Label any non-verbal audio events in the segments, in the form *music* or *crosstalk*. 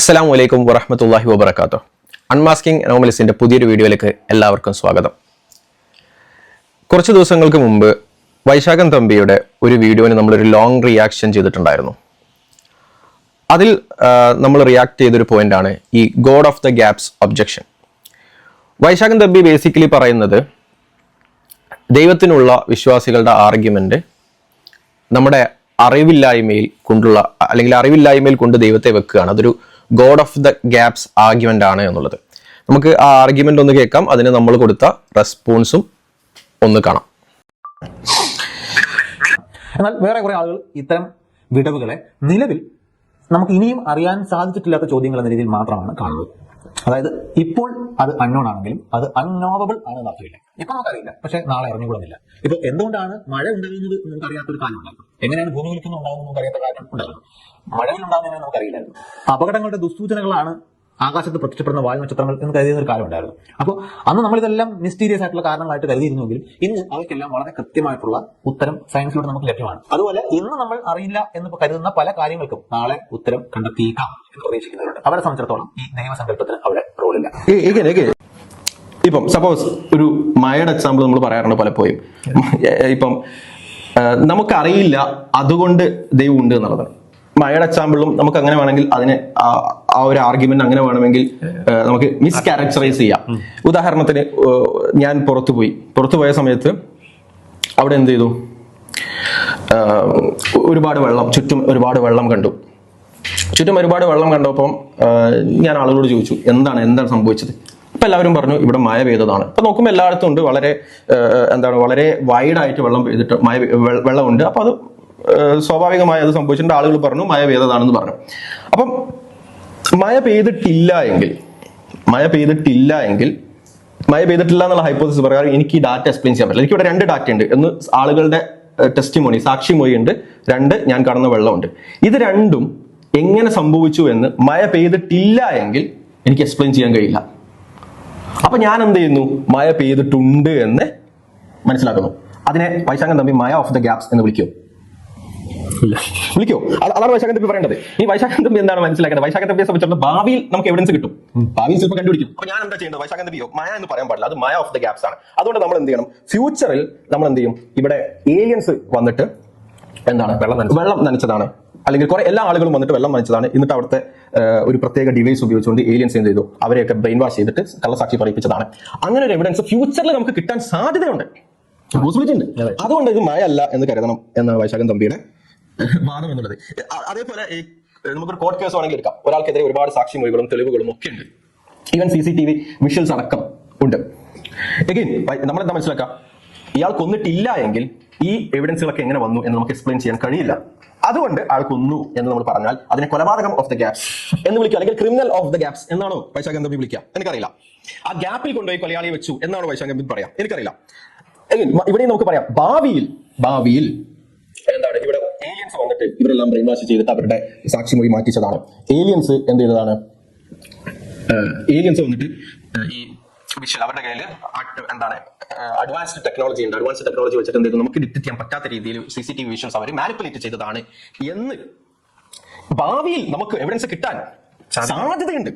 അസ്സാം വലൈക്കും വറഹമത്തല്ലാഹി വബർക്കാത്തു അൺമാസ്കിംഗ് അനോമലിസിന്റെ പുതിയൊരു വീഡിയോയിലേക്ക് എല്ലാവർക്കും സ്വാഗതം. കുറച്ച് ദിവസങ്ങൾക്ക് മുമ്പ് വൈശാഖൻ തമ്പിയുടെ ഒരു വീഡിയോന് നമ്മളൊരു ലോങ് റിയാക്ഷൻ ചെയ്തിട്ടുണ്ടായിരുന്നു. അതിൽ നമ്മൾ റിയാക്ട് ചെയ്തൊരു പോയിന്റാണ് ഈ god of the gaps objection Vaishakhan Thampi basically പറയുന്നത് ദൈവത്തിനുള്ള വിശ്വാസികളുടെ ആർഗ്യുമെന്റ് നമ്മുടെ അറിവില്ലായ്മയിൽ കൊണ്ടുള്ള അല്ലെങ്കിൽ അറിവില്ലായ്മയിൽ കൊണ്ട് ദൈവത്തെ വെക്കുകയാണ്. അതൊരു God of the gaps argument ആണ് എന്നുള്ളത്. നമുക്ക് ആ ആർഗ്യുമെന്റ് ഒന്ന് കേൾക്കാം. അതിന് നമ്മൾ കൊടുത്ത റെസ്പോൺസും ഒന്ന് കാണാം. എന്നാൽ വേറെ കുറെ ആളുകൾ ഇത്തരം വിടവുകളെ നിലവിൽ നമുക്ക് ഇനിയും അറിയാൻ സാധിച്ചിട്ടില്ലാത്ത ചോദ്യങ്ങൾ എന്ന രീതിയിൽ മാത്രമാണ് കാണുന്നത്. അതായത് ഇപ്പോൾ അത് അൺനോൺ ആണെങ്കിലും അത് അൺനോവബിൾ ആണെന്ന് അർത്ഥമില്ല. ഇപ്പൊ നമുക്കറിയില്ല. പക്ഷെ നാളെ അറിഞ്ഞുകൂടുന്നില്ല. ഇപ്പൊ എന്തുകൊണ്ടാണ് മഴ ഉണ്ടാകുന്നത് നമുക്ക് അറിയാത്തൊരു കാലം ഉണ്ടായിരുന്നു എങ്ങനെയാണ് ഭൂമി കുലുക്കുന്നത് ഉണ്ടാകുന്നത് നമുക്ക് അറിയാത്ത കാലം ഉണ്ടായിരുന്നു മഴയിൽ ഉണ്ടാകുന്നതിനെ നമുക്കറിയില്ലായിരുന്നു. അപകടങ്ങളുടെ ദുസ്സൂചനകളാണ് ആകാശത്ത് പ്രത്യക്ഷപ്പെടുന്ന വായു നക്ഷത്രങ്ങൾ എന്ന് കരുതിയ ഒരു കാലം ഉണ്ടായിരുന്നു അപ്പോൾ അന്ന് നമ്മളിതെല്ലാം മിസ്റ്റീരിയസ് ആയിട്ടുള്ള കാരണങ്ങളായിട്ട് കരുതിയിരുന്നുവെങ്കിൽ ഇന്ന് അവയ്ക്കെല്ലാം വളരെ കൃത്യമായിട്ടുള്ള ഉത്തരം സയൻസിലൂടെ നമുക്ക് ലഭ്യമാണ്. അതുപോലെ ഇന്ന് നമ്മൾ അറിയില്ല എന്ന് കരുതുന്ന പല കാര്യങ്ങൾക്കും നാളെ ഉത്തരം കണ്ടെത്തിയേക്കാം എന്ന് പ്രതീക്ഷിക്കുന്നവരുണ്ട്. അവരെ സംബന്ധിച്ചിടത്തോളം ഈ ദൈവസങ്കല്പത്തിന് അവിടെ റോളില്ല ഇപ്പം സപ്പോസ് ഒരു മഴയുടെ എക്സാമ്പിൾ നമ്മൾ പറയാറുണ്ട് പലപ്പോഴും ഇപ്പം നമുക്കറിയില്ല അതുകൊണ്ട് ദൈവം ഉണ്ട് എന്നുള്ളത്. മഴയുടെ എക്സാമ്പിളും നമുക്ക് അങ്ങനെ വേണമെങ്കിൽ അതിനെ ആ- ഒരു ആർഗ്യുമെന്റ് അങ്ങനെ വേണമെങ്കിൽ നമുക്ക് മിസ് ക്യാരക്ടറൈസ് ചെയ്യാം ഉദാഹരണത്തിന് ഞാൻ പുറത്തു പോയി. പുറത്തു പോയ സമയത്ത് അവിടെ എന്ത് ചെയ്തു? ഒരുപാട് വെള്ളം ചുറ്റും ഒരുപാട് വെള്ളം കണ്ടു. ചുറ്റും ഒരുപാട് വെള്ളം കണ്ടപ്പം ഞാൻ ആളുകളോട് ചോദിച്ചു എന്താണ് എന്താണ് സംഭവിച്ചത്? അപ്പൊ എല്ലാവരും പറഞ്ഞു ഇവിടെ മഴ പെയ്തതാണ്. അപ്പൊ നോക്കുമ്പോൾ എല്ലായിടത്തും ഉണ്ട് വളരെ എന്താണ് വളരെ വൈഡായിട്ട് വെള്ളം പെയ്തിട്ട് മഴ വെള്ളമുണ്ട്. അപ്പൊ അത് സ്വാഭാവികമായി അത് സംഭവിച്ചിട്ടുണ്ട്. ആളുകൾ പറഞ്ഞു മഴ പെയ്തതാണെന്ന് പറഞ്ഞു. അപ്പം മഴ പെയ്തിട്ടില്ല എങ്കിൽ മഴ പെയ്തിട്ടില്ല എങ്കിൽ മഴ പെയ്തിട്ടില്ല എന്നുള്ള ഹൈപ്പോസിസ് പ്രകാരം എനിക്ക് ഈ ഡാറ്റ എക്സ്പ്ലെയിൻ ചെയ്യാൻ പറ്റില്ല. എനിക്കിവിടെ രണ്ട് ഡാറ്റ ഉണ്ട്. എന്ന് ആളുകളുടെ ടെസ്റ്റിമോണി ഉണ്ട്. രണ്ട് ഞാൻ കടന്ന വെള്ളമുണ്ട്. ഇത് രണ്ടും എങ്ങനെ സംഭവിച്ചു എന്ന് മഴ പെയ്തിട്ടില്ല എങ്കിൽ എനിക്ക് എക്സ്പ്ലെയിൻ ചെയ്യാൻ കഴിയില്ല. അപ്പൊ ഞാൻ എന്ത് ചെയ്യുന്നു? മഴ പെയ്തിട്ടുണ്ട് എന്ന് മനസ്സിലാക്കുന്നു. അതിനെ വൈശാഖൻ തമ്പി മഴ ഓഫ് ദ ഗ്യാപ്സ് എന്ന് വിളിക്കോ. വിളിക്കോ അത് അതാണ് വൈശാഖൻ തമ്പി പറയേണ്ടത്. ഈ വൈശാഖൻ തമ്പി എന്താണ് മനസ്സിലാക്കേണ്ടത്? വൈശാഖൻ തമ്പിയെ സംബന്ധിച്ചിടത്തോളം ഭാവിയിൽ നമുക്ക് എവിഡൻസ് കിട്ടും. ഭാവിയിൽ ചിലപ്പോൾ കണ്ടുപിടിക്കും. അപ്പൊ ഞാൻ എന്താ ചെയ്യേണ്ടത്? വൈശാഖൻ തമ്പിയോ? മായ എന്ന് പറയാൻ പാടില്ല. അത് മായ ഓഫ് ദ ഗ്യാപ്സ് ആണ്. അതുകൊണ്ട് നമ്മൾ എന്ത് ചെയ്യണം? ഫ്യൂച്ചറിൽ നമ്മൾ എന്ത് ചെയ്യും? ഇവിടെ ഏലിയൻസ് വന്നിട്ട് എന്താണ്? വെള്ളം വെള്ളം നനച്ചതാണ്. അല്ലെങ്കിൽ കുറെ എല്ലാ ആളുകളും വന്നിട്ട് വെള്ളം നനച്ചതാണ്. എന്നിട്ട് അവിടുത്തെ ഒരു പ്രത്യേക ഡിവൈസ് ഉപയോഗിച്ചുകൊണ്ട് ഏലിയൻസ് എന്ത് ചെയ്തു? അവരെയൊക്കെ ബ്രെയിൻ വാഷ് ചെയ്തിട്ട് കള്ളസാക്ഷി പറയിപ്പിച്ചതാണ്. അങ്ങനെ ഒരു എവിഡൻസ് ഫ്യൂച്ചറിൽ നമുക്ക് കിട്ടാൻ സാധ്യതയുണ്ട്. പോസിബിലിറ്റി ഉണ്ട്. അതുകൊണ്ട് ഇത് മഴ അല്ല എന്ന് കരുതണം എന്നാണ് വൈശാഖൻ തമ്പിയുടെ *laughs* വാദം എന്നുള്ളത്. അതേപോലെ നമുക്കൊരു കോർട്ട് കേസ് ആണെങ്കിൽ എടുക്കാം. ഒരാൾക്കെതിരെ ഒരുപാട് സാക്ഷി മൊഴികളും തെളിവുകളും ഒക്കെ ഉണ്ട്. Even C C T V visuals അടക്കം ഉണ്ട്. നമ്മളെന്താ മനസ്സിലാക്കാം ഇയാൾ കൊന്നിട്ടില്ല എങ്കിൽ ഈ എവിഡൻസുകളൊക്കെ എങ്ങനെ വന്നു എന്ന് നമുക്ക് എക്സ്പ്ലെയിൻ ചെയ്യാൻ കഴിയില്ല. അതുകൊണ്ട് ആൾ കൊന്നു എന്ന് നമ്മൾ പറഞ്ഞാൽ അതിനെ കൊലപാതകം ഓഫ് ദ ഗ്യാപ്സ് എന്ന് വിളിക്കുക. അല്ലെങ്കിൽ ക്രിമിനൽ ഓഫ് ദ ഗ്യാപ്സ് എന്നാണോ വൈശാഖൻ തമ്പി വിളിക്കുക. എനിക്കറിയില്ല. ആ ഗ്യാപ്പിൽ കൊണ്ടുപോയി കൊലയാളിയെ വെച്ചു എന്നാണോ വൈശാഖൻ തമ്പി പറയാം. എനിക്കറിയില്ല. ഇവിടെ നമുക്ക് പറയാം. ഭാവിയിൽ ഭാവിയിൽ എന്താണ് ഇവിടെ ഏലിയൻസ് വന്നിട്ട് ഇവരെല്ലാം ബ്രെയിൻ വാഷ് ചെയ്തിട്ട് അവരുടെ സാക്ഷി മൊഴി മാറ്റിച്ചതാണ്. ഏലിയൻസ് എന്ത് ചെയ്തതാണ്? ഏലിയൻസ് വന്നിട്ട് ഈ വിഷ്വൽ അവരുടെ കയ്യിൽ എന്താണ് അഡ്വാൻസ്ഡ് ടെക്നോളജി ഉണ്ട്. അഡ്വാൻസ്ഡ് ടെക്നോളജി വെച്ചിട്ട് എന്ത് ചെയ്തു? നമുക്ക് ഡിറ്റക്ട് ചെയ്യാൻ പറ്റാത്ത രീതിയിൽ C C T V visuals അവർ മാനിപ്പുലേറ്റ് ചെയ്തതാണ് എന്ന് ഭാവിയിൽ നമുക്ക് എവിഡൻസ് കിട്ടാൻ സാധ്യതയുണ്ട്.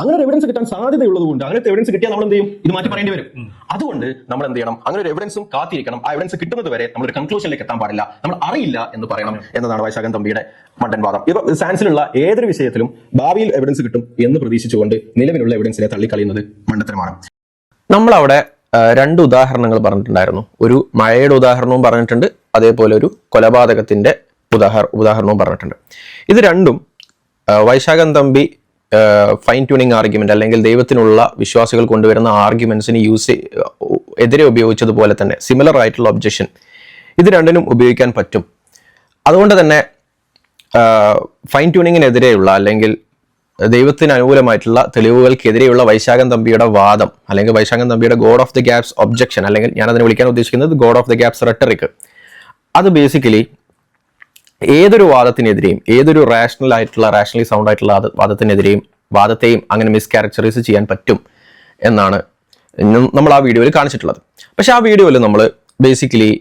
അങ്ങനെ ഒരു എവിഡൻസ് കിട്ടാൻ സാധ്യതയുള്ളത് കൊണ്ട് അങ്ങനത്തെ എവിഡൻസ് കിട്ടിയാൽ നമ്മൾ എന്ത് ചെയ്യും? ഇത് മാറ്റി പറയേണ്ടി വരും. അതുകൊണ്ട് നമ്മൾ എന്ത് ചെയ്യണം? അങ്ങനെ ഒരു എവിഡൻസും കാത്തിരിക്കണം. ആ എവിഡൻസ് കിട്ടുന്നത് വരെ നമ്മൾ ഒരു കൺക്ലൂഷനിലേക്ക് എത്താൻ പാടില്ല. നമ്മൾ അറിയില്ല എന്ന് പറയണം എന്നതാണ് വൈശാഖൻ തമ്പിയുടെ മണ്ടൻ വാദം ഇപ്പൊ സയൻസിലുള്ള ഏതൊരു വിഷയത്തിലും ഭാവിയിൽ എവിഡൻസ് കിട്ടും എന്ന് പ്രതീക്ഷിച്ചുകൊണ്ട് നിലവിലുള്ള എവിഡൻസിനെ തള്ളിക്കളയുന്നത് മണ്ടത്തരമാണ്. നമ്മളവിടെ അവിടെ രണ്ട് ഉദാഹരണങ്ങൾ പറഞ്ഞിട്ടുണ്ടായിരുന്നു. ഒരു മഴയുടെ ഉദാഹരണവും പറഞ്ഞിട്ടുണ്ട്. അതേപോലെ ഒരു കൊലപാതകത്തിന്റെ ഉദാഹര ഉദാഹരണവും പറഞ്ഞിട്ടുണ്ട്. ഇത് രണ്ടും Vaisakhan Thampi fine tuning argument അല്ലെങ്കിൽ ദൈവത്തിനുള്ള വിശ്വാസികൾ കൊണ്ടുവരുന്ന ആർഗ്യുമെന്റ്സിന് യൂസ് എതിരെ ഉപയോഗിച്ചതുപോലെ തന്നെ സിമിലർ ആയിട്ടുള്ള ഒബ്ജക്ഷൻ ഇത് രണ്ടിനും ഉപയോഗിക്കാൻ പറ്റും. അതുകൊണ്ട് തന്നെ ഫൈൻ ട്യൂണിങ്ങിനെതിരെയുള്ള അല്ലെങ്കിൽ ദൈവത്തിന് അനുകൂലമായിട്ടുള്ള തെളിവുകൾക്കെതിരെയുള്ള വൈശാഖൻ തമ്പിയുടെ വാദം അല്ലെങ്കിൽ വൈശാഖൻ തമ്പിയുടെ God of the gaps objection അല്ലെങ്കിൽ ഞാൻ അതിനെ വിളിക്കാൻ ഉദ്ദേശിക്കുന്നത് God of the gaps rhetoric അത് ബേസിക്കലി ഏതൊരു വാദത്തിനെതിരെയും ഏതൊരു റാഷണൽ ആയിട്ടുള്ള റാഷണലി സൗണ്ട് ആയിട്ടുള്ള വാദത്തിനെതിരെയും വാദത്തെയും അങ്ങനെ മിസ് ക്യാരക്ടറൈസ് ചെയ്യാൻ പറ്റും എന്നാണ് നമ്മൾ ആ വീഡിയോയിൽ കാണിച്ചിട്ടുള്ളത്. പക്ഷെ ആ വീഡിയോയിൽ നമ്മൾ ബേസിക്കലി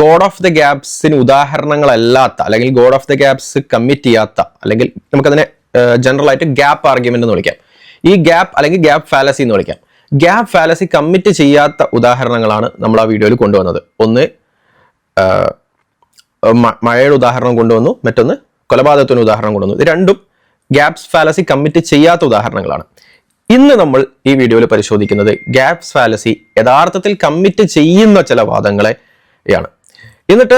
ഗോഡ് ഓഫ് ദ ഗ്യാപ്സിന് ഉദാഹരണങ്ങളല്ലാത്ത അല്ലെങ്കിൽ God of the gaps commit ചെയ്യാത്ത അല്ലെങ്കിൽ നമുക്കതിനെ ജനറൽ ആയിട്ട് ഗ്യാപ്പ് ആർഗ്യുമെന്റ് എന്ന് വിളിക്കാം. ഈ ഗ്യാപ്പ് അല്ലെങ്കിൽ ഗ്യാപ്പ് ഫാലസി എന്ന് വിളിക്കാം. ഗ്യാപ്പ് ഫാലസി കമ്മിറ്റ് ചെയ്യാത്ത ഉദാഹരണങ്ങളാണ് നമ്മൾ ആ വീഡിയോയിൽ കൊണ്ടുവന്നത്. ഒന്ന് മഴയുടെ ഉദാഹരണം കൊണ്ടുവന്നു. മറ്റൊന്ന് കൊലപാതകത്തിന് ഉദാഹരണം കൊണ്ടുവന്നു. ഇത് രണ്ടും ഗ്യാപ്സ് ഫാലസി കമ്മിറ്റ് ചെയ്യാത്ത ഉദാഹരണങ്ങളാണ്. ഇന്ന് നമ്മൾ ഈ വീഡിയോയിൽ പരിശോധിക്കുന്നത് ഗ്യാപ്സ് ഫാലസി യഥാർത്ഥത്തിൽ കമ്മിറ്റ് ചെയ്യുന്ന ചില വാദങ്ങളെ യാണ്. എന്നിട്ട്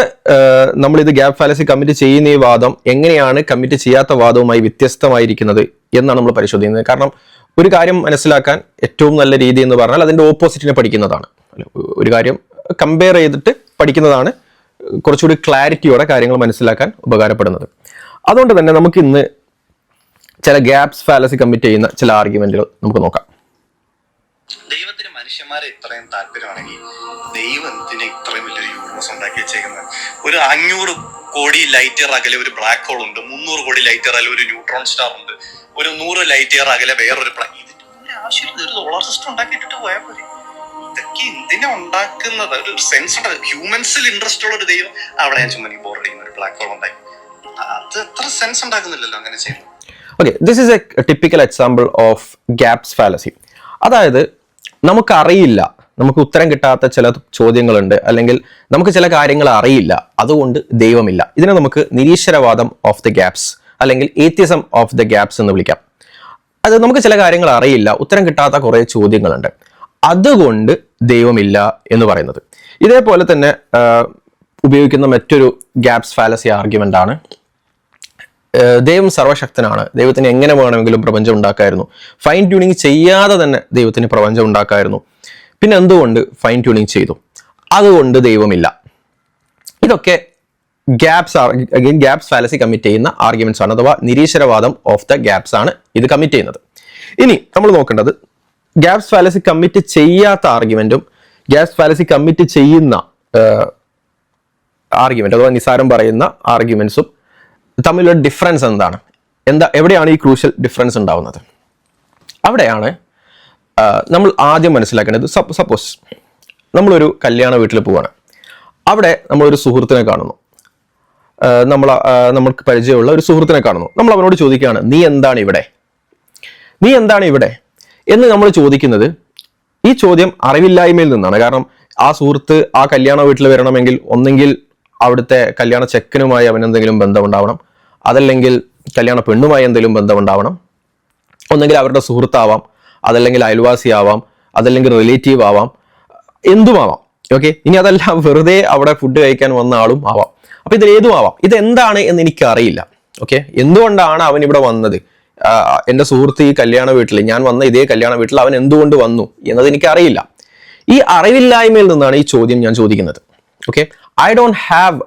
നമ്മൾ ഇത് ഗ്യാപ് ഫാലസി കമ്മിറ്റ് ചെയ്യുന്ന ഈ വാദം എങ്ങനെയാണ് കമ്മിറ്റ് ചെയ്യാത്ത വാദവുമായി വ്യത്യസ്തമായിരിക്കുന്നത് എന്നാണ് നമ്മൾ പരിശോധിക്കുന്നത്. കാരണം ഒരു കാര്യം മനസ്സിലാക്കാൻ ഏറ്റവും നല്ല രീതി എന്ന് പറഞ്ഞാൽ അതിന്റെ ഓപ്പോസിറ്റിനെ പഠിക്കുന്നതാണ്. ഒരു കാര്യം കമ്പയർ ചെയ്തിട്ട് പഠിക്കുന്നതാണ് കുറച്ചുകൂടി ക്ലാരിറ്റിയോടെ കാര്യങ്ങൾ മനസ്സിലാക്കാൻ ഉപകാരപ്പെടുന്നത്. അതുകൊണ്ട് തന്നെ നമുക്ക് ഇന്ന് ചില ഗ്യാപ്സ് ഫാലസി കമ്മിറ്റ് ചെയ്യുന്ന ചില ആർഗ്യുമെന്റുകൾ നമുക്ക് നോക്കാം. ദൈവത്തിന് മനുഷ്യന്മാരെ ഇത്രയും താല്പര്യമാണെങ്കിൽ ദൈവം എന്തിനാ ഇത്രയും വലിയൊരു യൂണിവേഴ്സ് ഉണ്ടാക്കി വെച്ചേക്കുന്നത്. ഒരു അഞ്ഞൂറ് കോടി ലൈറ്റ് ഇയർ അകലെ ഒരു ബ്ലാക്ക് ഹോൾ ഉണ്ട് മുന്നൂറ് കോടി ലൈറ്റ് ഇയർ അകലെ ഒരു ന്യൂട്രോൺ സ്റ്റാർ ഉണ്ട് ഒരു നൂറ് ലൈറ്റ് ഇയർ അകലെ വേറൊരു പ്ലാ ആവശ്യമില്ല ഒരു സോളാർ സിസ്റ്റം ഉണ്ടാക്കിയിട്ടിട്ട് പോയാൽ പോരെ. ഇതൊക്കെ ഉണ്ടാക്കുന്നത്? ഒരു സെൻസ് ഹ്യൂമൻസിൽ ഇൻട്രസ്റ്റ് ഉള്ള ഒരു ദൈവം. അവിടെ ഞാൻ ചുമ്മാ ചെയ്യുന്ന ഒരു പ്ലാറ്റ്ഫോം ഉണ്ടാക്കി അത് എത്ര സെൻസ് ഉണ്ടാക്കുന്നില്ലല്ലോ അങ്ങനെ ചെയ്യുന്നത് okay this is a typical example of gaps fallacy അതായത് നമുക്കറിയില്ല. നമുക്ക് ഉത്തരം കിട്ടാത്ത ചില ചോദ്യങ്ങളുണ്ട്. അല്ലെങ്കിൽ നമുക്ക് ചില കാര്യങ്ങൾ അറിയില്ല. അതുകൊണ്ട് ദൈവമില്ല. ഇതിനെ നമുക്ക് നിരീശ്വരവാദം ഓഫ് ദി ഗ്യാപ്സ് അല്ലെങ്കിൽ ഏത്യസം ഓഫ് ദി ഗ്യാപ്സ് എന്ന് വിളിക്കാം. അത് നമുക്ക് ചില കാര്യങ്ങൾ അറിയില്ല. ഉത്തരം കിട്ടാത്ത കുറേ ചോദ്യങ്ങളുണ്ട്. അതുകൊണ്ട് ദൈവമില്ല എന്ന് പറയുന്നത്. ഇതേപോലെ തന്നെ ഉപയോഗിക്കുന്ന മറ്റൊരു ഗ്യാപ്സ് ഫാലസി ആർഗ്യുമെന്റ് ആണ്. ദൈവം സർവശക്തനാണ്. ദൈവത്തിന് എങ്ങനെ വേണമെങ്കിലും പ്രപഞ്ചം ഉണ്ടാക്കായിരുന്നു. ഫൈൻ ട്യൂണിങ് ചെയ്യാതെ തന്നെ ദൈവത്തിന് പ്രപഞ്ചം ഉണ്ടാക്കായിരുന്നു. പിന്നെ എന്തുകൊണ്ട് ഫൈൻ ട്യൂണിങ് ചെയ്തു? അതുകൊണ്ട് ദൈവമില്ല. ഇതൊക്കെ gaps again gaps fallacy commit ചെയ്യുന്ന ആർഗ്യുമെന്റ്സ് ആണ് അഥവാ നിരീശ്വരവാദം ഓഫ് ദ ഗ്യാപ്സ് ആണ് ഇത് കമ്മിറ്റ് ചെയ്യുന്നത്. ഇനി നമ്മൾ നോക്കേണ്ടത് ഗ്യാപ്സ് ഫാലസി കമ്മിറ്റ് ചെയ്യാത്ത ആർഗ്യുമെന്റും ഗ്യാപ്സ് ഫാലസി കമ്മിറ്റ് ചെയ്യുന്ന ആർഗ്യുമെന്റ് അഥവാ നിസാരം പറയുന്ന ആർഗ്യുമെന്റ്സും തമ്മിലുള്ള ഡിഫറൻസ് എന്താണ്? എന്താ എവിടെയാണ് ഈ ക്രൂഷ്യൽ ഡിഫറൻസ് ഉണ്ടാവുന്നത്? അവിടെയാണ് നമ്മൾ ആദ്യം മനസ്സിലാക്കേണ്ടത് സപ്പോസ് നമ്മളൊരു കല്യാണ വീട്ടിൽ പോവാണ്. അവിടെ നമ്മളൊരു സുഹൃത്തിനെ കാണുന്നു. നമ്മൾ നമുക്ക് പരിചയമുള്ള ഒരു സുഹൃത്തിനെ കാണുന്നു. നമ്മൾ അവനോട് ചോദിക്കുകയാണ് നീ എന്താണ് ഇവിടെ? നീ എന്താണ് ഇവിടെ? എന്ന് നമ്മൾ ചോദിക്കുന്നത് ഈ ചോദ്യം അറിവില്ലായ്മയിൽ നിന്നാണ്. കാരണം ആ സുഹൃത്ത് ആ കല്യാണ വീട്ടിൽ വരണമെങ്കിൽ ഒന്നെങ്കിൽ അവിടുത്തെ കല്യാണ ചെക്കനുമായി അവൻ എന്തെങ്കിലും ബന്ധമുണ്ടാവണം. അതല്ലെങ്കിൽ കല്യാണ പെണ്ണുമായി എന്തെങ്കിലും ബന്ധമുണ്ടാവണം. ഒന്നെങ്കിൽ അവരുടെ സുഹൃത്താവാം. അതല്ലെങ്കിൽ അയൽവാസിയാവാം. അതല്ലെങ്കിൽ റിലേറ്റീവ് ആവാം. എന്തുമാവാം? ഓക്കെ? ഇനി അതെല്ലാം വെറുതെ അവിടെ ഫുഡ് കഴിക്കാൻ വന്ന ആളും ആവാം. അപ്പൊ ഇതിൽ ഏതും ആവാം ഇത് എന്താണ് എന്ന് എനിക്കറിയില്ല. ഓക്കെ? എന്തുകൊണ്ടാണ് അവൻ ഇവിടെ വന്നത്? ആ, എന്റെ സുഹൃത്ത് ഈ കല്യാണ വീട്ടിൽ ഞാൻ വന്ന ഇതേ കല്യാണ വീട്ടിൽ അവൻ എന്തുകൊണ്ട് വന്നു എന്നത് എനിക്ക് അറിയില്ല ഈ അറിവില്ലായ്മയിൽ നിന്നാണ് ഈ ചോദ്യം ഞാൻ ചോദിക്കുന്നത്. Okay I don't have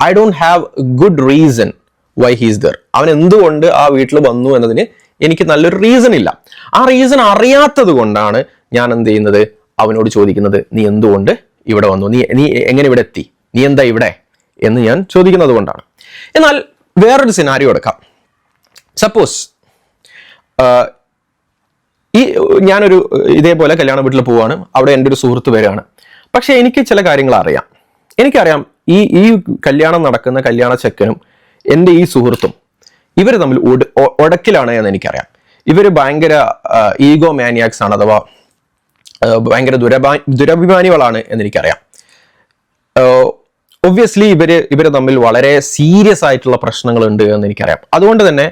I don't have good reason why he's there അവൻ എന്തുകൊണ്ട് ആ വീട്ടിൽ വന്നു എന്നതിന് എനിക്ക് നല്ലൊരു റീസൺ ഇല്ല. ആ റീസൺ അറിയാത്തത് കൊണ്ടാണ് ഞാൻ എന്ത് ചെയ്യുന്നത്? അവനോട് ചോദിക്കുന്നത് നീ എന്തുകൊണ്ട് ഇവിടെ വന്നു? നീ നീ എങ്ങനെ ഇവിടെ എത്തി? നീ എന്താ ഇവിടെ? എന്ന് ഞാൻ ചോദിക്കുന്നത് കൊണ്ടാണ്. എന്നാൽ വേറൊരു സിനാരിയോ എടുക്കാം. സപ്പോസ് ഈ ഞാനൊരു ഇതേപോലെ കല്യാണ വീട്ടിൽ പോവാണ്. അവിടെ എന്റെ ഒരു സുഹൃത്ത് വരികയാണ്. പക്ഷെ എനിക്ക് ചില കാര്യങ്ങൾ അറിയാം. എനിക്കറിയാം ഈ ഈ കല്യാണം നടക്കുന്ന കല്യാണ ചെക്കനും എന്റെ ഈ സുഹൃത്തും ഇവർ തമ്മിൽ ഒടക്കിലാണ് എന്ന് എനിക്കറിയാം. ഇവർ ഭയങ്കര ഈഗോ മാനിയാക്സ് ആണ് അഥവാ ഭയങ്കര ദുരഭാ ദുരഭിമാനികളാണ് എന്ന് എനിക്കറിയാം. ഒബ്വിയസ്ലി ഇവർ ഇവർ തമ്മിൽ വളരെ സീരിയസ് ആയിട്ടുള്ള പ്രശ്നങ്ങളുണ്ട് എന്ന് എനിക്കറിയാം. അതുകൊണ്ട് തന്നെ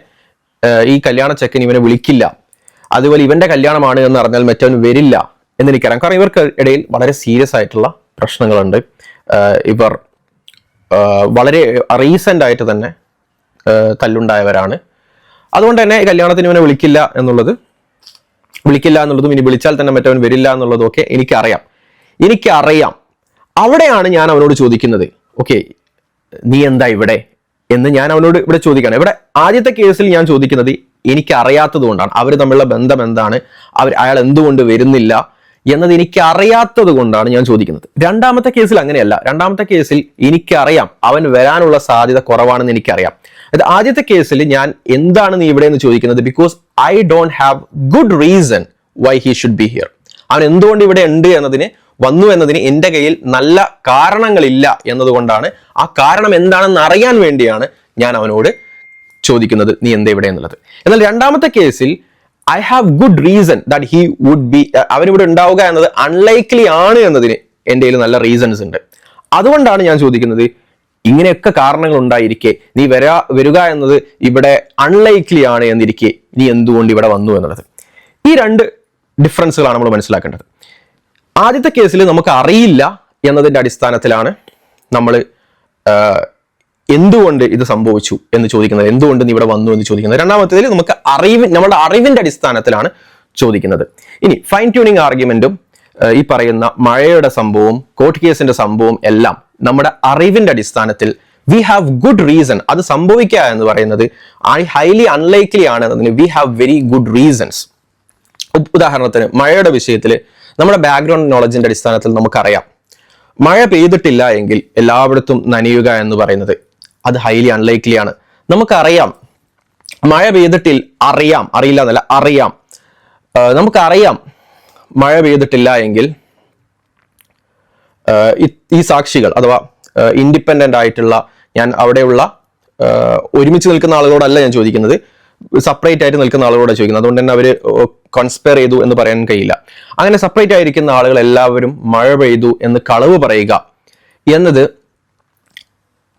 ഈ കല്യാണ ചെക്കൻ ഇവനെ വിളിക്കില്ല. അതുപോലെ ഇവന്റെ കല്യാണമാണ് എന്ന് അറിഞ്ഞാൽ മറ്റവൻ വരില്ല എന്ന് എനിക്കറിയാം. കാരണം ഇവർക്ക് ഇടയിൽ വളരെ സീരിയസ് ആയിട്ടുള്ള പ്രശ്നങ്ങളുണ്ട്. ഇവർ വളരെ റീസെന്റ് ആയിട്ട് തന്നെ തല്ലുണ്ടായവരാണ്. അതുകൊണ്ട് തന്നെ കല്യാണത്തിന് ഇവനെ വിളിക്കില്ല എന്നുള്ളത് വിളിക്കില്ല എന്നുള്ളതും ഇനി വിളിച്ചാൽ തന്നെ മറ്റവൻ വരില്ല എന്നുള്ളതും ഒക്കെ എനിക്കറിയാം. എനിക്കറിയാം. അവിടെയാണ് ഞാൻ അവനോട് ചോദിക്കുന്നത്. ഓക്കെ നീ എന്താ ഇവിടെ? എന്ന് ഞാൻ അവനോട് ഇവിടെ ചോദിക്കുകയാണ്. ഇവിടെ ആദ്യത്തെ കേസിൽ ഞാൻ ചോദിക്കുന്നത് എനിക്ക് അറിയാത്തത് കൊണ്ടാണ് അവർ തമ്മിലുള്ള ബന്ധം എന്താണ്? അവർ അയാൾ എന്തുകൊണ്ട് വരുന്നില്ല എന്നത് എനിക്ക് അറിയാത്തത് കൊണ്ടാണ് ഞാൻ ചോദിക്കുന്നത്. രണ്ടാമത്തെ കേസിൽ അങ്ങനെയല്ല. രണ്ടാമത്തെ കേസിൽ എനിക്കറിയാം. അവൻ വരാനുള്ള സാധ്യത കുറവാണെന്ന് എനിക്കറിയാം. അത് ആദ്യത്തെ കേസിൽ ഞാൻ എന്താണ് നീ ഇവിടെ എന്ന് ചോദിക്കുന്നത്? Because I don't have good reason why he should be here അവൻ എന്തുകൊണ്ട് ഇവിടെ ഉണ്ട് എന്നതിന് വന്നു എന്നതിന് എന്റെ കയ്യിൽ നല്ല കാരണങ്ങളില്ല എന്നതുകൊണ്ടാണ് ആ കാരണം എന്താണെന്ന് അറിയാൻ വേണ്ടിയാണ് ഞാൻ അവനോട് ചോദിക്കുന്നത്. നീ എന്താ ഇവിടെ എന്നുള്ളത്. എന്നാൽ രണ്ടാമത്തെ കേസിൽ I have good reason that he would be അവനിവിടെ ഉണ്ടാവുക എന്നത് അൺലൈക്ലി ആണ് എന്നതിന് എന്റെ കയ്യിൽ നല്ല റീസൺസ് ഉണ്ട്. അതുകൊണ്ടാണ് ഞാൻ ചോദിക്കുന്നത് ഇങ്ങനെയൊക്കെ കാരണങ്ങൾ ഉണ്ടായിരിക്കെ നീ വരാ വരിക എന്നത് ഇവിടെ അൺലൈക്ലി ആണ് എന്നിരിക്കെ നീ എന്തുകൊണ്ട് ഇവിടെ വന്നു എന്നുള്ളത്. ഈ രണ്ട് ഡിഫറൻസുകളാണ് നമ്മൾ മനസ്സിലാക്കേണ്ടത്. ആദ്യത്തെ കേസിൽ നമുക്ക് അറിയില്ല എന്നതിന്റെ അടിസ്ഥാനത്തിലാണ് നമ്മൾ എന്തുകൊണ്ട് ഇത് സംഭവിച്ചു എന്ന് ചോദിക്കുന്നത് എന്തുകൊണ്ട് നീ ഇവിടെ വന്നു എന്ന് ചോദിക്കുന്നത്. രണ്ടാമത്തേതിൽ നമുക്ക് അറിവ് നമ്മുടെ അറിവിന്റെ അടിസ്ഥാനത്തിലാണ് ചോദിക്കുന്നത്. ഇനി ഫൈൻ ട്യൂണിങ് ആർഗ്യുമെന്റും ഈ പറയുന്ന മഴയുടെ സംഭവവും കോർട്ട് കേസിന്റെ സംഭവവും എല്ലാം നമ്മുടെ അറിവിന്റെ അടിസ്ഥാനത്തിൽ വി ഹാവ് ഗുഡ് റീസൺ അത് സംഭവിക്കുക എന്ന് പറയുന്നത് ഹൈലി അൺലൈക്ലി ആണ് എന്നതിന് we have very good reasons ഉദാഹരണത്തിന് മഴയുടെ വിഷയത്തിൽ നമ്മുടെ ബാക്ക്ഗ്രൗണ്ട് നോളജിന്റെ അടിസ്ഥാനത്തിൽ നമുക്കറിയാം. മഴ പെയ്തിട്ടില്ല എങ്കിൽ എല്ലായിടത്തും നനയുക എന്ന് പറയുന്നത് അത് ഹൈലി അൺലൈക്ലി ആണ്. നമുക്കറിയാം മഴ പെയ്തിട്ടിൽ അറിയാം അറിയില്ല എന്നല്ല അറിയാം നമുക്കറിയാം മഴ പെയ്തിട്ടില്ല എങ്കിൽ ഈ- സാക്ഷികൾ അഥവാ ഇൻഡിപെൻഡന്റ് ആയിട്ടുള്ള ഞാൻ അവിടെയുള്ള ഒരുമിച്ച് നിൽക്കുന്ന ആളുകളോടല്ല ഞാൻ ചോദിക്കുന്നത്. സെപ്പറേറ്റ് ആയിട്ട് നിൽക്കുന്ന ആളുകളോടാണ് ചോദിക്കുന്നത്. അതുകൊണ്ട് തന്നെ അവർ കൺസ്പെയർ ചെയ്തു എന്ന് പറയാൻ കഴിയില്ല. അങ്ങനെ സെപ്പറേറ്റ് ആയിരിക്കുന്ന ആളുകൾ എല്ലാവരും മഴ പെയ്തു എന്ന് കളവ് പറയുക എന്നത്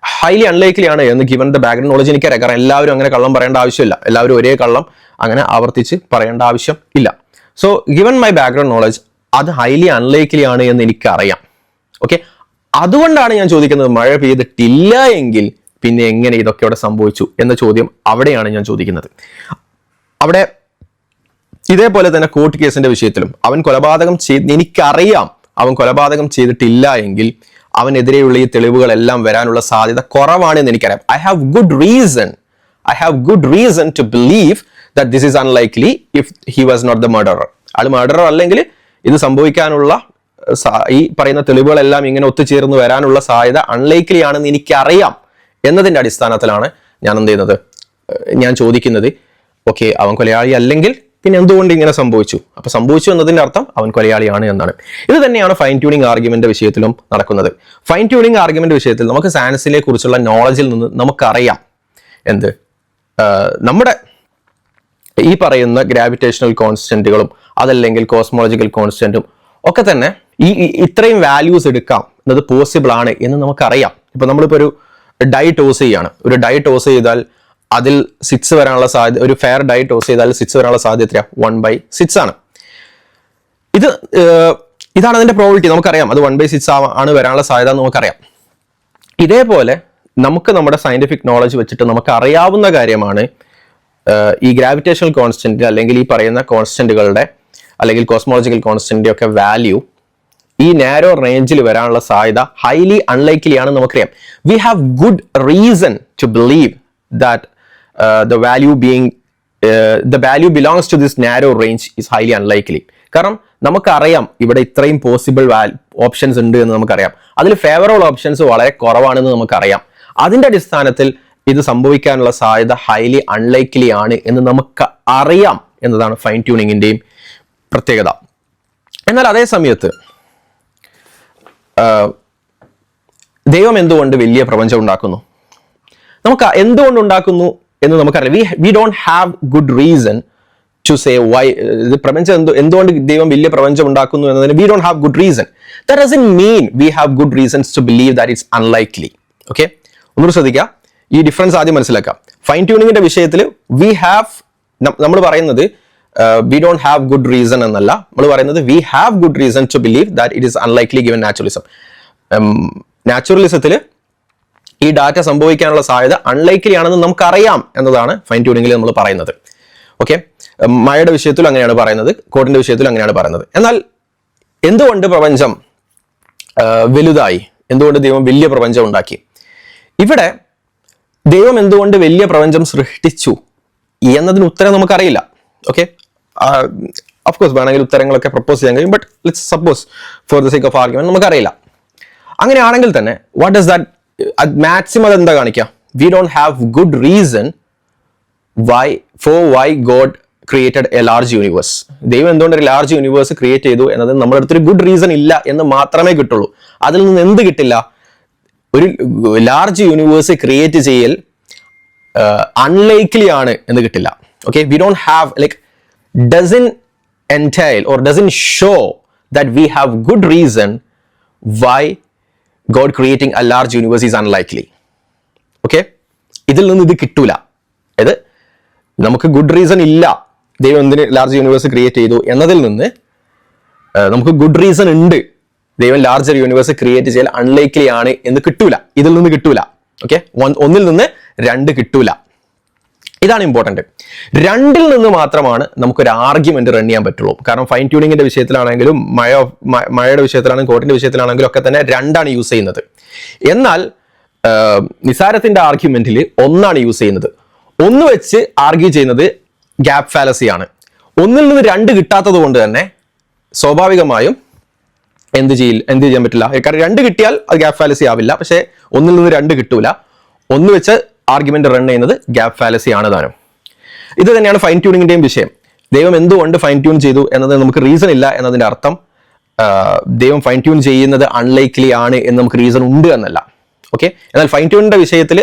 ഹൈലി അൺലൈക്ലി ആണ് എന്ന് ഗിവൻ ദ ബാക്ക്ഗ്രൗണ്ട് നോളജ് എനിക്കറിയാം. കാരണം എല്ലാവരും അങ്ങനെ കള്ളം പറയേണ്ട ആവശ്യമില്ല. എല്ലാവരും ഒരേ കള്ളം അങ്ങനെ ആവർത്തിച്ച് പറയേണ്ട ആവശ്യം ഇല്ല. So given my background knowledge അത് ഹൈലി അൺലൈക്ലി ആണ് എന്ന് എനിക്കറിയാം. ഓക്കെ അതുകൊണ്ടാണ് ഞാൻ ചോദിക്കുന്നത് മഴ പെയ്തിട്ടില്ല എങ്കിൽ പിന്നെ എങ്ങനെ ഇതൊക്കെ അവിടെ സംഭവിച്ചു എന്ന ചോദ്യം അവിടെയാണ് ഞാൻ ചോദിക്കുന്നത്. അവിടെ ഇതേപോലെ തന്നെ കോർട്ട് കേസിന്റെ വിഷയത്തിലും അവൻ കൊലപാതകം ചെയ്ത് എനിക്കറിയാം അവൻ കൊലപാതകം ചെയ്തിട്ടില്ല എങ്കിൽ അവനെതിരെയുള്ള ഈ തെളിവുകളെല്ലാം വരാനുള്ള സാധ്യത കുറവാണ് എന്ന് എനിക്കറിയാം. I have good reason I have good reason to believe that this is unlikely if he was not the murderer all murderer അല്ലെങ്കിൽ ഇത് സംഭവിക്കാനുള്ള ഈ പറയുന്ന തെളിവുകളെല്ലാം ഇങ്ങനെ ഒത്തുചേർന്ന് വരാനുള്ള സാധ്യത അൺലൈക്ലി ആണെന്ന് എനിക്കറിയാം എന്നതിന്റെ അടിസ്ഥാനത്തിലാണ് ഞാൻ എന്ത് ചെയ്യുന്നത് ഞാൻ ചോദിക്കുന്നത് ഓക്കെ അവൻ കൊലയാളി അല്ലെങ്കിൽ പിന്നെ എന്തുകൊണ്ട് ഇങ്ങനെ സംഭവിച്ചു? അപ്പൊ സംഭവിച്ചു എന്നതിന്റെ അർത്ഥം അവൻ കൊലയാളിയാണ് എന്നാണ്. ഇത് തന്നെയാണ് ഫൈൻ ട്യൂണിംഗ് ആർഗ്യുമെന്റ് വിഷയത്തിലും നടക്കുന്നത്. ഫൈൻ ട്യൂണിംഗ് ആർഗ്യുമെന്റ് വിഷയത്തിൽ നമുക്ക് സയൻസിനെ കുറിച്ചുള്ള നോളജിൽ നിന്ന് നമുക്കറിയാം. എന്ത്? നമ്മുടെ ഈ പറയുന്ന ഗ്രാവിറ്റേഷണൽ കോൺസ്റ്റന്റുകളും അതല്ലെങ്കിൽ കോസ്മോളജിക്കൽ കോൺസ്റ്റന്റും ഒക്കെ തന്നെ ഈ ഈ- ഇത്രയും വാല്യൂസ് എടുക്കാം. എന്നത് പോസിബിൾ ആണ് എന്ന് നമുക്കറിയാം. ഇപ്പൊ നമ്മളിപ്പോ ഒരു ഡൈ ടോസ് ചെയ്യാണ്. ഒരു ഡൈ ടോസ് ചെയ്താൽ അതിൽ സിക്സ് വരാനുള്ള സാധ്യത ഒരു ഫെയർ ഡൈ ടോസ് ചെയ്താൽ സിക്സ് വരാനുള്ള സാധ്യത എത്രയാണ് വൺ ബൈ സിക്സ് ആണ്. ഇത് ഇതാണ് അതിന്റെ പ്രോബിലിറ്റി നമുക്കറിയാം. അത് വൺ ബൈ സിക്സ് ആണ് വരാനുള്ള സാധ്യത എന്ന് നമുക്കറിയാം. ഇതേപോലെ നമുക്ക് നമ്മുടെ സയന്റിഫിക് നോളജ് വെച്ചിട്ട് നമുക്ക് അറിയാവുന്ന കാര്യമാണ് ഈ ഗ്രാവിറ്റേഷണൽ കോൺസ്റ്റന്റ് അല്ലെങ്കിൽ ഈ പറയുന്ന കോൺസ്റ്റന്റുകളുടെ അല്ലെങ്കിൽ കോസ്മോളജിക്കൽ കോൺസ്റ്റന്റിന്റെ ഒക്കെ വാല്യൂ ഈ നാരോ റേഞ്ചിൽ വരാനുള്ള സാധ്യത ഹൈലി അൺലൈക്കിലി ആണ് നമുക്കറിയാം. We have good reason to believe that the value being the value belongs to this narrow range is highly unlikely കാരണം നമുക്കറിയാം ഇവിടെ ഇത്രയും പോസിബിൾ ഓപ്ഷൻസ് ഉണ്ട് എന്ന് നമുക്കറിയാം. അതിൽ ഫേവറബിൾ ഓപ്ഷൻസ് വളരെ കുറവാണെന്ന് നമുക്കറിയാം. അതിന്റെ അടിസ്ഥാനത്തിൽ ഇത് സംഭവിക്കാനുള്ള സാധ്യത ഹൈലി അൺലൈക്ലി ആണ് എന്ന് നമുക്ക് അറിയാം എന്നതാണ് ഫൈൻ ട്യൂണിങ്ങിന്റെയും പ്രത്യേകത. എന്നാൽ അതേ സമയത്ത് ആഹ്, ദൈവം എന്തുകൊണ്ട് വലിയ പ്രപഞ്ചം ഉണ്ടാക്കുന്നു? നമുക്ക് എന്തുകൊണ്ട് ഉണ്ടാക്കുന്നു? എന്ന് നമുക്കറിയാം. We we don't have good reason to say why ഇത് പ്രപഞ്ചം എന്തോ എന്തുകൊണ്ട് ദൈവം വലിയ പ്രപഞ്ചം ഉണ്ടാക്കുന്നു എന്നതിന് we don't have good reason that doesn't mean we have good reasons to believe that it's unlikely okay ഒന്നുകൂടി ശ്രദ്ധിക്കുക ഈ ഡിഫറൻസ് ആദ്യം മനസ്സിലാക്കാം. ഫൈൻ ട്യൂണിങ്ങിന്റെ വിഷയത്തിൽ വി ഹാവ് നമ്മൾ പറയുന്നത് we don't have good reason എന്നല്ല. നമ്മൾ പറയുന്നത് we have good reason to believe that it is unlikely given naturalism നാച്ചുറലിസത്തിൽ ഈ ഡാറ്റ സംഭവിക്കാനുള്ള സാധ്യത അൺലൈക്ലി ആണെന്ന് നമുക്കറിയാം എന്നതാണ് ഫൈൻ ട്യൂണിങ്ങിൽ നമ്മൾ പറയുന്നത്. ഓക്കെ മഴയുടെ വിഷയത്തിൽ അങ്ങനെയാണ് പറയുന്നത് കോട്ടിന്റെ വിഷയത്തിൽ അങ്ങനെയാണ് പറയുന്നത്. എന്നാൽ എന്തുകൊണ്ട് പ്രപഞ്ചം വലുതായി? എന്തുകൊണ്ട് ദൈവം വലിയ പ്രപഞ്ചം ഉണ്ടാക്കി? ഇവിടെ ദൈവം എന്തുകൊണ്ട് വലിയ പ്രപഞ്ചം സൃഷ്ടിച്ചു എന്നതിന് ഉത്തരം നമുക്കറിയില്ല. ഓക്കെ കോഴ്സ് വേണമെങ്കിൽ ഉത്തരങ്ങളൊക്കെ പ്രപ്പോസ് ചെയ്യാൻ കഴിയും but let's suppose for the sake of argument നമുക്കറിയില്ല. അങ്ങനെയാണെങ്കിൽ തന്നെ വാട്ട് ഇസ് ദാറ്റ് മാക്സിമം അത് എന്താ കാണിക്കുക we don't have good reason why for why God created a large universe ദൈവം എന്തുകൊണ്ട് ഒരു ലാർജ് യൂണിവേഴ്സ് ക്രിയേറ്റ് ചെയ്തു എന്നത് നമ്മുടെ അടുത്തൊരു ഗുഡ് റീസൺ ഇല്ല എന്ന് മാത്രമേ കിട്ടുള്ളൂ. അതിൽ നിന്ന് എന്ത് കിട്ടില്ല? ഒരു ലാർജ് യൂണിവേഴ്സ് ക്രിയേറ്റ് ചെയ്യൽ അൺലൈക്ലി ആണ് എന്ന് കിട്ടില്ല. Okay we don't have like doesn't entail or doesn't show that we have good reason why God creating a large universe is unlikely okay ഇതിൽ നിന്ന് ഇത് കിട്ടൂല. അതായത് നമുക്ക് ഗുഡ് റീസൺ ഇല്ല. ദൈവം എന്തിന് ലാർജ് യൂണിവേഴ്സ് ക്രിയേറ്റ് ചെയ്തു എന്നതിൽ നിന്ന് നമുക്ക് ഗുഡ് റീസൺ ഉണ്ട്. ദൈവം ലാർജർ യൂണിവേഴ്സ് ക്രിയേറ്റ് ചെയ്യാൻ അൺലൈക്ലി ആണ് എന്ന് കിട്ടൂല. ഇതിൽ നിന്ന് കിട്ടൂല. ഓക്കെ ഒന്നിൽ നിന്ന് രണ്ട് കിട്ടൂല. ഇതാണ് ഇമ്പോർട്ടന്റ് രണ്ടിൽ നിന്ന് മാത്രമാണ് നമുക്കൊരു ആർഗ്യുമെന്റ് റൺ ചെയ്യാൻ പറ്റുള്ളൂ. കാരണം ഫൈൻ ട്യൂണിങ്ങിന്റെ വിഷയത്തിലാണെങ്കിലും മഴ മഴയുടെ വിഷയത്തിലാണെങ്കിലും കോട്ടിന്റെ വിഷയത്തിലാണെങ്കിലും ഒക്കെ തന്നെ രണ്ടാണ് യൂസ് ചെയ്യുന്നത്. എന്നാൽ നിസാരത്തിന്റെ ആർഗ്യുമെന്റിൽ ഒന്നാണ് യൂസ് ചെയ്യുന്നത്. ഒന്ന് വെച്ച് ആർഗ്യൂ ചെയ്യുന്നത് ഗ്യാപ് ഫാലസി ആണ്. ഒന്നിൽ നിന്ന് രണ്ട് കിട്ടാത്തത് കൊണ്ട് തന്നെ സ്വാഭാവികമായും എന്ത് ചെയ്യില്ല എന്ത് ചെയ്യാൻ പറ്റില്ല. കാരണം രണ്ട് കിട്ടിയാൽ അത് ഗ്യാപ് ഫാലസി ആവില്ല. പക്ഷേ ഒന്നിൽ നിന്ന് രണ്ട് കിട്ടൂല. ഒന്ന് വെച്ച് ആർഗ്യുമെന്റ് റൺ ചെയ്യുന്നത് ഗ്യാപ് ഫാലസി ആണ് താനും. ഇത് തന്നെയാണ് ഫൈൻ ട്യൂണിങ്ങിന്റെയും വിഷയം. ദൈവം എന്തുകൊണ്ട് ഫൈൻ ട്യൂൺ ചെയ്തു എന്നത് നമുക്ക് റീസൺ ഇല്ല എന്നതിന്റെ അർത്ഥം ദൈവം ഫൈൻ ട്യൂൺ ചെയ്യുന്നത് അൺലൈക്ലി ആണ് എന്ന് നമുക്ക് റീസൺ ഉണ്ട് എന്നല്ല. ഓക്കെ എന്നാൽ ഫൈൻ ട്യൂണിന്റെ വിഷയത്തിൽ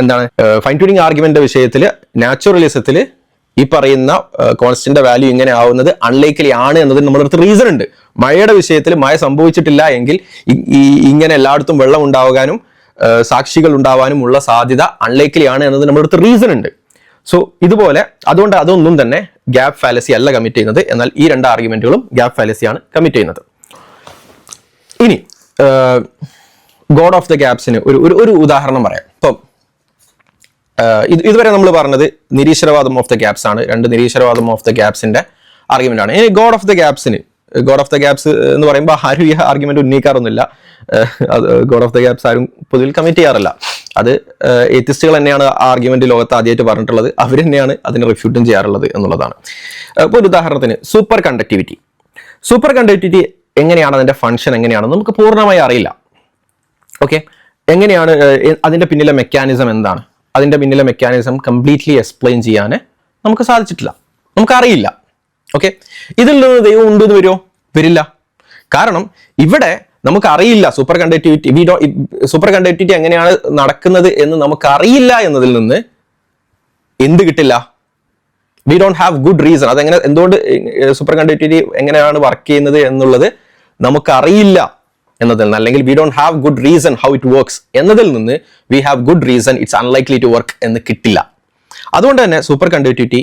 എന്താണ് ഫൈൻ ട്യൂണിങ് ആർഗ്യുമെന്റിന്റെ വിഷയത്തിൽ നാച്ചുറലിസത്തിൽ ഈ പറയുന്ന കോൺസ്റ്റന്റ് വാല്യൂ ഇങ്ങനെ ആവുന്നത് അൺലൈക്കലി ആണ് എന്നതിന് നമ്മുടെ അടുത്ത് റീസൺ ഉണ്ട്. മഴയുടെ വിഷയത്തിൽ മഴ സംഭവിച്ചിട്ടില്ല എങ്കിൽ ഇങ്ങനെ എല്ലായിടത്തും വെള്ളം ഉണ്ടാകാനും സാക്ഷികൾ ഉണ്ടാവാനും ഉള്ള സാധ്യത അൺലൈക്കലി ആണ് എന്നത് നമ്മുടെ അടുത്ത് റീസൺ ഉണ്ട്. സോ ഇതുപോലെ അതുകൊണ്ട് അതൊന്നും തന്നെ ഗ്യാപ് ഫാലസി അല്ല കമ്മിറ്റ് ചെയ്യുന്നത്. എന്നാൽ ഈ രണ്ട് ആർഗ്യുമെന്റുകളും ഗ്യാപ് ഫാലസി ആണ് കമ്മിറ്റ് ചെയ്യുന്നത്. ഇനി ഗോഡ് ഓഫ് ദ ഗ്യാപ്സിന് ഒരു ഒരു ഒരു ഉദാഹരണം പറയാം. ഇപ്പം ഇത് ഇതുവരെ നമ്മൾ പറഞ്ഞത് നിരീശ്വരവാദം ഓഫ് ദ ഗ്യാപ്സ് ആണ്. രണ്ട് നിരീശ്വരവാദം ഓഫ് ദ ഗ്യാപ്സിന്റെ ആർഗ്യുമെന്റ് ആണ്. ഇനി ഗോഡ് ഓഫ് ദ ഗ്യാപ്സിന് ഗോഡ് ഓഫ് ദ ഗ്യാപ്സ് എന്ന് പറയുമ്പോൾ ആരും ഈ ആർഗ്യുമെന്റ് ഉന്നയിക്കാറൊന്നുമില്ല. അത് ഗോഡ് ഓഫ് ദ ഗ്യാപ്സ് ആരും പൊതുവിൽ കമ്മിറ്റ് ചെയ്യാറില്ല. അത് എത്തിസ്റ്റുകൾ തന്നെയാണ് ആർഗ്യുമെന്റ് ലോകത്ത് ആദ്യമായിട്ട് പറഞ്ഞിട്ടുള്ളത്. അവർ തന്നെയാണ് അതിനെ റിഫ്യൂട്ടും ചെയ്യാറുള്ളത് എന്നുള്ളതാണ്. അപ്പോൾ ഒരു ഉദാഹരണത്തിന് സൂപ്പർ കണ്ടക്ടിവിറ്റി സൂപ്പർ കണ്ടക്ടിവിറ്റി എങ്ങനെയാണ് അതിന്റെ ഫങ്ഷൻ എങ്ങനെയാണെന്ന് നമുക്ക് പൂർണമായി അറിയില്ല. ഓക്കെ എങ്ങനെയാണ് അതിന്റെ പിന്നിലെ മെക്കാനിസം എന്താണ്? അതിന്റെ പിന്നിലെ മെക്കാനിസം കംപ്ലീറ്റ്ലി എക്സ്പ്ലെയിൻ ചെയ്യാൻ നമുക്ക് സാധിച്ചിട്ടില്ല. നമുക്കറിയില്ല. ഓക്കെ ഇതിൽ നിന്ന് ദൈവം ഉണ്ടെന്ന് വരുമോ വരില്ല. കാരണം ഇവിടെ നമുക്കറിയില്ല superconductivity we do superconductivity എങ്ങനെയാണ് നടക്കുന്നത് എന്ന് നമുക്കറിയില്ല എന്നതിൽ നിന്ന് എന്ത് കിട്ടില്ല. We don't have good reason അതെങ്ങനെ എന്തുകൊണ്ട് സൂപ്പർ കണ്ടക്ടിവിറ്റി എങ്ങനെയാണ് വർക്ക് ചെയ്യുന്നത് എന്നുള്ളത് നമുക്കറിയില്ല എന്നതിൽ നിന്ന് അല്ലെങ്കിൽ we don't have good reason how it works എന്നതിൽ നിന്ന് we have good reason it's unlikely to work എന്ന് കിട്ടില്ല. അതുകൊണ്ട് തന്നെ സൂപ്പർ കണ്ടക്ടിവിറ്റി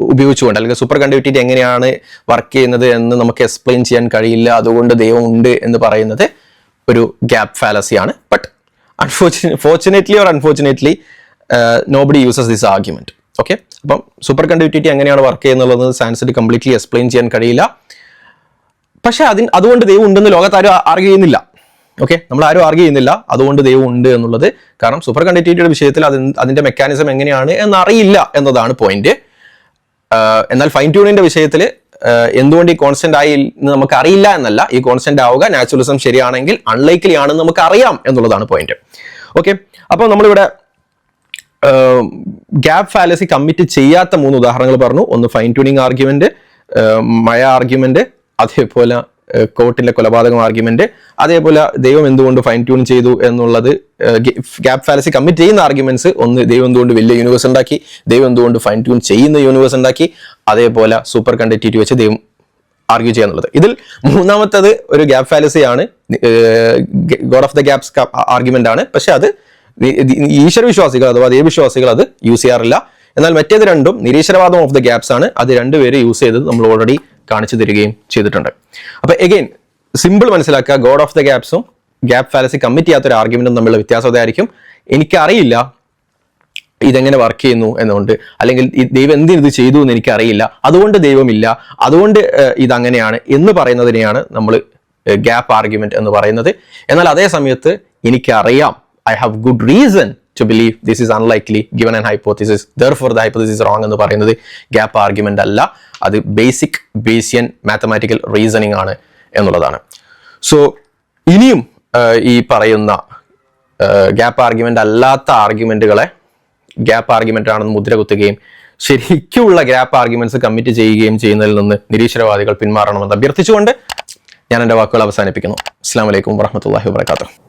ഉപയോഗിച്ചുകൊണ്ട് അല്ലെങ്കിൽ സൂപ്പർ കണ്ടക്ടിവിറ്റി എങ്ങനെയാണ് വർക്ക് ചെയ്യുന്നത് എന്ന് നമുക്ക് എക്സ്പ്ലെയിൻ ചെയ്യാൻ കഴിയില്ല. അതുകൊണ്ട് ദൈവം ഉണ്ട് എന്ന് പറയുന്നത് ഒരു gap ഫാലസിയാണ് but unfortunate fortunately or unfortunately nobody uses this argument okay അപ്പം സൂപ്പർ കണ്ടക്ടിവിറ്റി എങ്ങനെയാണ് വർക്ക് ചെയ്യുന്നുള്ളത് സയൻസിൽ കംപ്ലീറ്റ്ലി എക്സ്പ്ലെയിൻ ചെയ്യാൻ കഴിയില്ല. പക്ഷെ അതിന് അതുകൊണ്ട് ദൈവം ഉണ്ടെന്ന് ലോകത്ത് ആരും ആർഗ്യ ചെയ്യുന്നില്ല. ഓക്കെ നമ്മൾ ആരും ആർഗ്യ ചെയ്യുന്നില്ല. അതുകൊണ്ട് ദൈവം ഉണ്ട് എന്നുള്ളത്. കാരണം സൂപ്പർ കണ്ടക്ടിവിറ്റിയുടെ വിഷയത്തിൽ അതിന്റെ മെക്കാനിസം എങ്ങനെയാണ് എന്നറിയില്ല എന്നതാണ് പോയിന്റ് എന്നാൽ ഫൈൻ ട്യൂണിന്റെ വിഷയത്തിൽ എന്തുകൊണ്ട് ഈ കോൺസ്റ്റന്റ് ആയി എന്ന് നമുക്ക് അറിയില്ല എന്നല്ല. ഈ കോൺസ്റ്റന്റ് ആവുക നാച്ചുറലിസം ശരിയാണെങ്കിൽ അൺലൈക്ലി ആണെന്ന് നമുക്ക് അറിയാം എന്നുള്ളതാണ് പോയിന്റ് ഓക്കെ അപ്പോൾ നമ്മളിവിടെ ഗ്യാപ് ഫാലസി കമ്മിറ്റ് ചെയ്യാത്ത മൂന്ന് ഉദാഹരണങ്ങൾ പറഞ്ഞു. ഒന്ന് ഫൈൻ ട്യൂണിങ് ആർഗ്യുമെന്റ് മഴ ആർഗ്യുമെന്റ് അതേപോലെ കോർട്ടിലെ കൊലപാതകം ആർഗ്യുമെന്റ് അതേപോലെ ദൈവം എന്തുകൊണ്ട് ഫൈൻ ട്യൂൺ ചെയ്തു എന്നുള്ളത് ഗ്യാപ് ഫാലസി കമ്മിറ്റ് ചെയ്യുന്ന ആർഗ്യുമെന്റ്സ് ഒന്ന് ദൈവം എന്തുകൊണ്ട് വലിയ യൂണിവേഴ്സ് ഉണ്ടാക്കി ദൈവം എന്തുകൊണ്ട് ഫൈൻ ട്യൂൺ ചെയ്യുന്ന യൂണിവേഴ്സ് ഉണ്ടാക്കി അതേപോലെ സൂപ്പർ കണ്ടക്ടിവിറ്റി വെച്ച് ദൈവം ആർഗ്യൂ ചെയ്യാന്നുള്ളത് ഇതിൽ മൂന്നാമത്തത് ഒരു ഗ്യാപ് ഫാലസി ആണ് God of the gaps argument ആണ്. പക്ഷെ അത് ഈ- ഈ- ഈശ്വര വിശ്വാസികൾ അഥവാ ദൈവവിശ്വാസികൾ അത് യൂസ് ചെയ്യാറില്ല. എന്നാൽ മറ്റേത് രണ്ടും നിരീശ്വരവാദം ഓഫ് ദ ഗ്യാപ്സ് ആണ്. അത് രണ്ടുപേര് യൂസ് ചെയ്തത് നമ്മൾ ഓൾറെഡി കാണിച്ചു തരികയും ചെയ്തിട്ടുണ്ട്. അപ്പൊ എഗെയിൻ സിമ്പിൾ മനസ്സിലാക്കുക. ഗോഡ് ഓഫ് ദ ഗ്യാപ്സും ഗ്യാപ് ഫാലസി കമ്മിറ്റ് ചെയ്യാത്ത ഒരു ആർഗ്യുമെന്റും തമ്മിലുള്ള വ്യത്യാസം അതായിരിക്കും. എനിക്കറിയില്ല ഇതെങ്ങനെ വർക്ക് ചെയ്യുന്നു എന്നുകൊണ്ട്. അല്ലെങ്കിൽ ദൈവം എന്തിന് ഇത് ചെയ്തു എന്ന് എനിക്കറിയില്ല. അതുകൊണ്ട് ദൈവമില്ല. അതുകൊണ്ട് ഇതങ്ങനെയാണ് എന്ന് പറയുന്നതിനെയാണ് നമ്മൾ ഗ്യാപ്പ് ആർഗ്യുമെന്റ് എന്ന് പറയുന്നത്. എന്നാൽ അതേ സമയത്ത് എനിക്കറിയാം. I have good reason to believe this is unlikely given an hypothesis there for the hypothesis wrong എന്ന് പറയുന്നത് ഗ്യാപ്പ് ആർഗ്യുമെന്റ് അല്ല. അത് ബേസിക് ബേസിയൻ മാത്തമാറ്റിക്കൽ റീസണിങ് ആണ് എന്നുള്ളതാണ്. സോ ഇനിയും ഈ പറയുന്ന ഗ്യാപ്പ് ആർഗ്യുമെന്റ് അല്ലാത്ത ആർഗ്യുമെന്റുകളെ ഗ്യാപ്പ് ആർഗ്യുമെന്റ് ആണെന്ന് മുദ്ര കുത്തുകയും ശരിക്കുള്ള ഗ്യാപ്പ് ആർഗ്യുമെന്റ്സ് കമ്മിറ്റ് ചെയ്യുകയും ചെയ്യുന്നതിൽ നിന്ന് നിരീശ്വരവാദികൾ പിന്മാറണമെന്ന് അഭ്യർത്ഥിച്ചുകൊണ്ട് ഞാൻ എന്റെ വാക്കുകൾ അവസാനിപ്പിക്കുന്നു. അസ്സാം വലൈക്കും വാഹമത്തല്ലാഹി വാത്തു